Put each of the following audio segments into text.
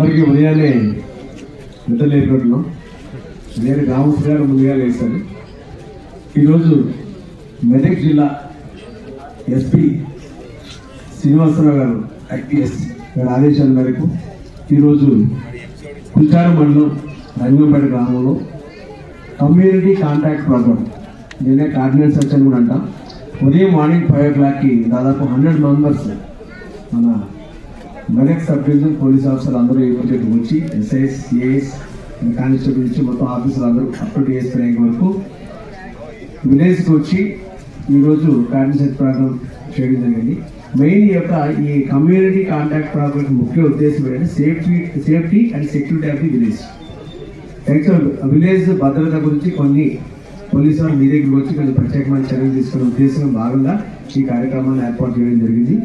అందరికీ ఉదయాన్నే నిద్ర లేపుకుంటున్నాం నేను గ్రామస్తుగా ముందుగా లేస్తాను ఈరోజు మెదక్ జిల్లా ఎస్పీ శ్రీనివాసరావు గారు ఐపీఎస్ గారి ఆదేశాల మేరకు ఈరోజు కుల్చారం మండలం రంగంపేట గ్రామంలో కమ్యూనిటీ కాంటాక్ట్ ప్రోగ్రామ్. నేనే కార్డినేట్ సెర్చ్ అని కూడా అంటాం. ఉదయం మార్నింగ్ ఫైవ్ ఓ క్లాక్కి దాదాపు హండ్రెడ్ మెంబర్స్ మన Medak sub division police officer అందరూ ఇక్కడికి వచ్చి ఎస్ఐఎస్ ఏఎస్ కానిస్టేబుల్ నుంచి మొత్తం ఆఫీసర్ అందరూ అప్ టు డిఎస్ ర్యాంక్ వరకు విలేజ్కి వచ్చి ఈరోజు కార్డినేట్ ప్రోగ్రామ్ చేయడం జరిగింది. మెయిన్ యొక్క ఈ కమ్యూనిటీ కాంటాక్ట్ ప్రోగ్రామ్ ముఖ్య ఉద్దేశం ఏంటంటే safety safety and security of the village actual village భద్రత గురించి కొన్ని పోలీసు వాళ్ళు మీ దగ్గరికి వచ్చి కొన్ని ప్రత్యేకమైన చర్యలు తీసుకునే ఉద్దేశం భాగంగా ఈ కార్యక్రమాన్ని ఏర్పాటు చేయడం జరిగింది.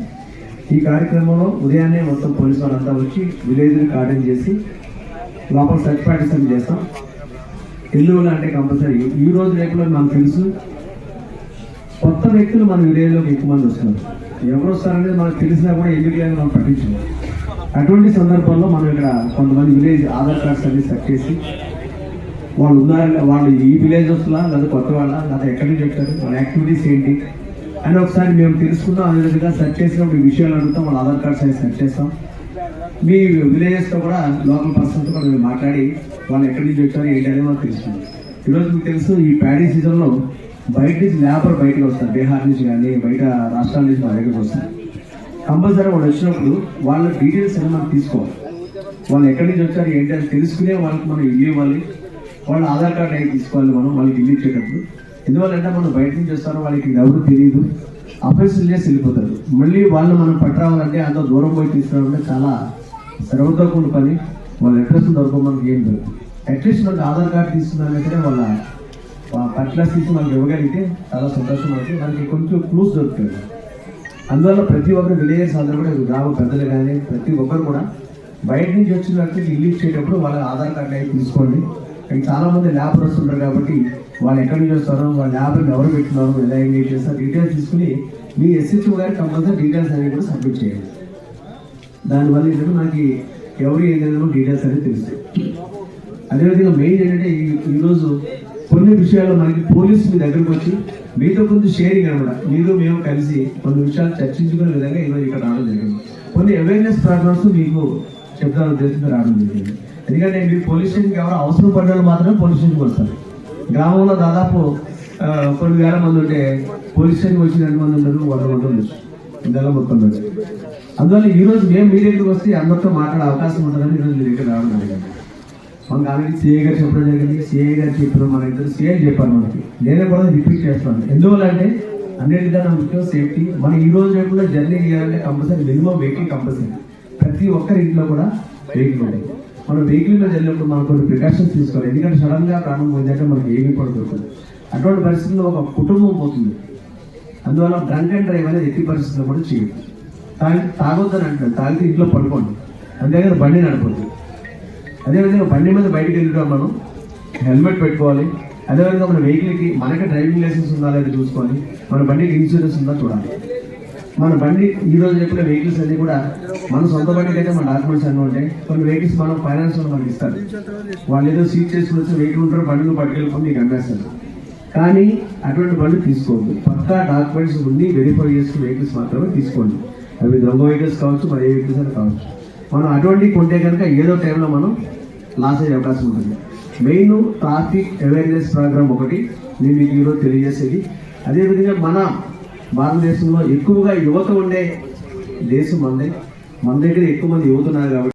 ఈ కార్యక్రమంలో ఉదయాన్నే మొత్తం పోలీసు వాళ్ళంతా వచ్చి విలేజ్ని కార్డన్ చేసి లోపల సెట్ పార్టిసిపేట్ చేస్తాం. ఎల్లువల అంటే కంపల్సరీ. ఈ రోజు రేపులో మనకు తెలుసు. కొత్త వ్యక్తులు మన విలేజ్లోకి ఎక్కువ మంది వస్తున్నారు. ఎవరు వస్తారనేది మనకు తెలిసినా కూడా ఎందుకు లేదు మనం పట్టించుకోవాలి అటువంటి సందర్భంలో మనం ఇక్కడ కొంతమంది విలేజ్ ఆధార్ కార్డ్స్ అన్ని సెట్ చేసి వాళ్ళు ఉన్నారు వాళ్ళు ఈ విలేజ్ వస్తున్నా లేదా కొత్త వాళ్ళ లేదా ఎక్కడి నుంచి వచ్చారు వాళ్ళ యాక్టివిటీస్ ఏంటి అండ్ ఒకసారి మేము తెలుసుకుందాం. అదేవిధంగా సెర్చ్ చేసినప్పుడు ఈ విషయాలు అడుగుతాం. వాళ్ళ ఆధార్ కార్డ్స్ అన్ని సెర్చ్ చేస్తాం. మీ విలేజెస్తో కూడా లోకల్ పర్సన్తో కూడా మేము మాట్లాడి వాళ్ళు ఎక్కడి నుంచి వచ్చారు ఏంటి అనేది మాకు తెలుస్తుంది. ఈరోజు మీకు తెలుసు ఈ ప్యాడీ సీజన్లో బయట నుంచి లేబర్ బయటకు వస్తారు. బీహార్ నుంచి కానీ బయట రాష్ట్రాల నుంచి మా దగ్గరికి వస్తారు. కంపల్సరీ వాళ్ళు వచ్చినప్పుడు వాళ్ళ డీటెయిల్స్ అన్ని మనం తీసుకోవాలి. వాళ్ళు ఎక్కడి నుంచి వచ్చారు ఏంటి అని తెలుసుకునే వాళ్ళకి మనం ఇల్లు ఇవ్వాలి. వాళ్ళ ఆధార్ కార్డ్ అయి తీసుకోవాలి మనం. వాళ్ళకి ఇల్లు ఇచ్చేటప్పుడు ఎందువల్లంటే మనం బయట నుంచి వస్తారో వాళ్ళకి ఎవరు తెలియదు అఫెన్సులు చేసి వెళ్ళిపోతారు. మళ్ళీ వాళ్ళు మనం పట్టరావాలంటే అంత దూరం పోయి తీసుకురావాలంటే చాలా శ్రమతో కూడిన పని. వాళ్ళ అడ్రస్ దొరకవు మనకి ఏం దొరకదు. అట్లీస్ట్ మనకి ఆధార్ కార్డు తీసుకున్నారంటే వాళ్ళ పట్ల తీసి మనకి ఇవ్వగలిగితే చాలా సంతోషం అవుతుంది మనకి కొంచెం క్లూస్ దొరుకుతుంది అందువల్ల ప్రతి ఒక్కరు విలేజెస్ అందరూ కూడా గ్రామ పెద్దలు కానీ ప్రతి ఒక్కరు కూడా బయట నుంచి వచ్చిన వ్యక్తికి ఇల్లు ఇచ్చేటప్పుడు వాళ్ళ ఆధార్ కార్డు అయితే తీసుకోండి. ఇక్కడ చాలా మంది ల్యాబర్స్ ఉంటారు కాబట్టి వాళ్ళు ఎక్కడి నుంచి వస్తారో వాళ్ళ ల్యాబ్ని ఎవరు పెట్టినారు ఎలా ఎంగేజ్ చేస్తారు డీటెయిల్స్ తీసుకుని మీ ఎస్హెచ్ఓ గారికి కంపల్సరీ డీటెయిల్స్ అనేవి కూడా సబ్మిట్ చేయాలి. దానివల్ల ఏంటంటే మనకి ఎవరు ఏదైనా డీటెయిల్స్ అనేది తెలుస్తాయి. అదేవిధంగా మెయిన్ ఏంటంటే ఈ- ఈరోజు కొన్ని విషయాలు మనకి పోలీసు మీ దగ్గరకు వచ్చి మీతో కొంచెం షేరింగ్ అనమాట. మీరు మేము కలిసి కొన్ని విషయాలు చర్చించుకునే విధంగా ఈరోజు ఇక్కడ రావడం జరిగింది. కొన్ని అవేర్నెస్ ప్రోగ్రామ్స్ మీకు చెప్తాను ఉద్దేశంతో రావడం జరిగింది. ఎందుకంటే మీరు పోలీస్ స్టేషన్కి ఎవరు అవసరం పడ్డారు మాత్రమే పోలీస్ స్టేషన్కి వస్తారు. గ్రామంలో దాదాపు కొన్ని వేల మంది ఉంటే పోలీస్ స్టేషన్కి వచ్చిన ఎంతమంది ఉండరు వంద మంది ఉండొచ్చు నెల మొత్తం అందువల్ల ఈరోజు మేము మీ దగ్గరికి వస్తే అందరితో మాట్లాడే అవకాశం ఉంటుందని ఈరోజు మీ దగ్గర రావడం జరిగింది. మనకు ఆల్రెడీ సిఏ గారు చెప్పడం జరిగింది. సిఏ గారు చెప్పిన మన ఇద్దరు సిఏ చెప్పారు మనకి. నేనే కూడా రిపీట్ చేస్తాను. ఎందువల్ల అంటే అన్నిటికన్నా ముఖ్యం సేఫ్టీ. మనం ఈ రోజు రేపులో జర్నీ చేయాలంటే కంపల్సరీ మినిమం వెహికల్ కంపల్సరీ. ప్రతి ఒక్కరి ఇంట్లో కూడా వెహికల్ ఉంటుంది మనం వెహికల్ వెళ్ళినప్పుడు మనం కొన్ని ప్రికాషన్స్ తీసుకోవాలి. ఎందుకంటే సడన్గా ప్రాణం పోయిందంటే మనకి ఏమి పడుతుంది అటువంటి పరిస్థితుల్లో ఒక కుటుంబం పోతుంది. అందువల్ల డ్రంక్ అండ్ డ్రైవ్ అనేది ఎట్టి పరిస్థితుల్లో కూడా చేయదు తాగి తాగొద్దని అంటారు తాగితే ఇంట్లో పడుకోండి. అంతేగాని బండి నడపద్దు. అదేవిధంగా బండి మీద బయటికి వెళ్ళడం మనం హెల్మెట్ పెట్టుకోవాలి. అదేవిధంగా మన వెహికల్కి మనకి డ్రైవింగ్ లైసెన్స్ ఉందా లేదా చూసుకోవాలి. మన బండికి ఇన్సూరెన్స్ ఉందా చూడాలి. మన బండి ఈ రోజు చెప్పిన వెహికల్స్ అన్ని కూడా మన సొంత బండికి అయితే మన డాక్యుమెంట్స్ అన్నీ ఉంటాయి. కొన్ని వెహికల్స్ మనం ఫైనాన్స్లో మనకి ఇస్తారు. వాళ్ళు ఏదో సీట్ చేసుకుని వచ్చి వెహికల్ ఉంటారు బండిని పట్టుకెళ్ళిపోయి మీకు అమ్మేస్తారు. కానీ అటువంటి బండి తీసుకోవద్దు. పక్కా డాక్యుమెంట్స్ ఉండి వెరిఫై చేసుకున్న వెహికల్స్ మాత్రమే తీసుకోండి. అవి దొంగ వెహికల్స్ కావచ్చు మరి ఏ వెహికల్స్ అని కావచ్చు. మనం అటువంటి కొంటే కనుక ఏదో టైంలో మనం లాస్ అయ్యే అవకాశం ఉంటుంది. మెయిన్ ట్రాఫిక్ అవేర్నెస్ ప్రోగ్రామ్ ఒకటి నేను మీకు ఈరోజు తెలియజేసేది. అదేవిధంగా మన భారతదేశంలో ఎక్కువగా యువత ఉండే దేశం మందే. మన దగ్గర ఎక్కువ మంది యువత ఉన్నారు కాబట్టి